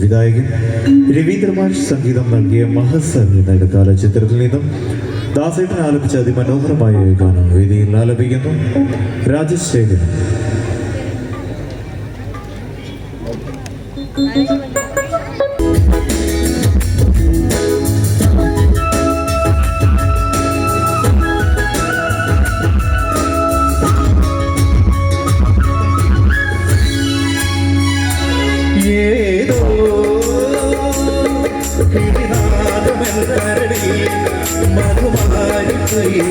സംവിധായകൻ രവീന്ദ്രമാഷ് സംഗീതം നൽകിയ മഹസർ എന്ന ചിത്രത്തിൽ നിന്നും ദാസേട്ടൻ ആലപിച്ച അതിമനോഹരമായ ഗാനം വേദിയിൽ ആലപിക്കുന്നു രാജശേഖരൻ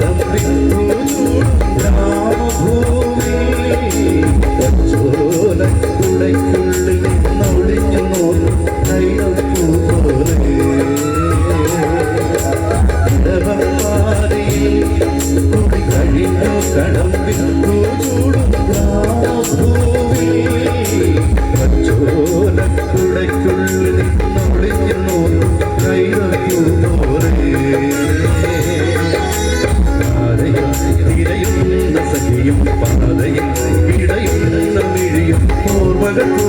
Don't be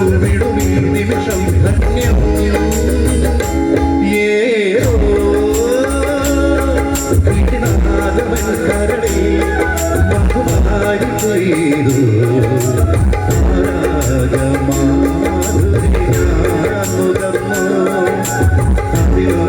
ഈ നിമിഷം ധന്യം ഏതോ കീടനാദമൻ കരളി ബഹുമായി ചെയ്തു ശ്രുതി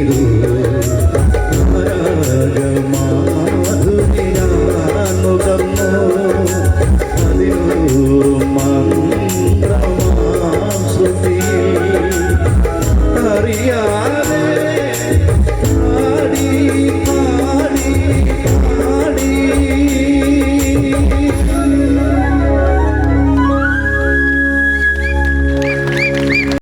Perú.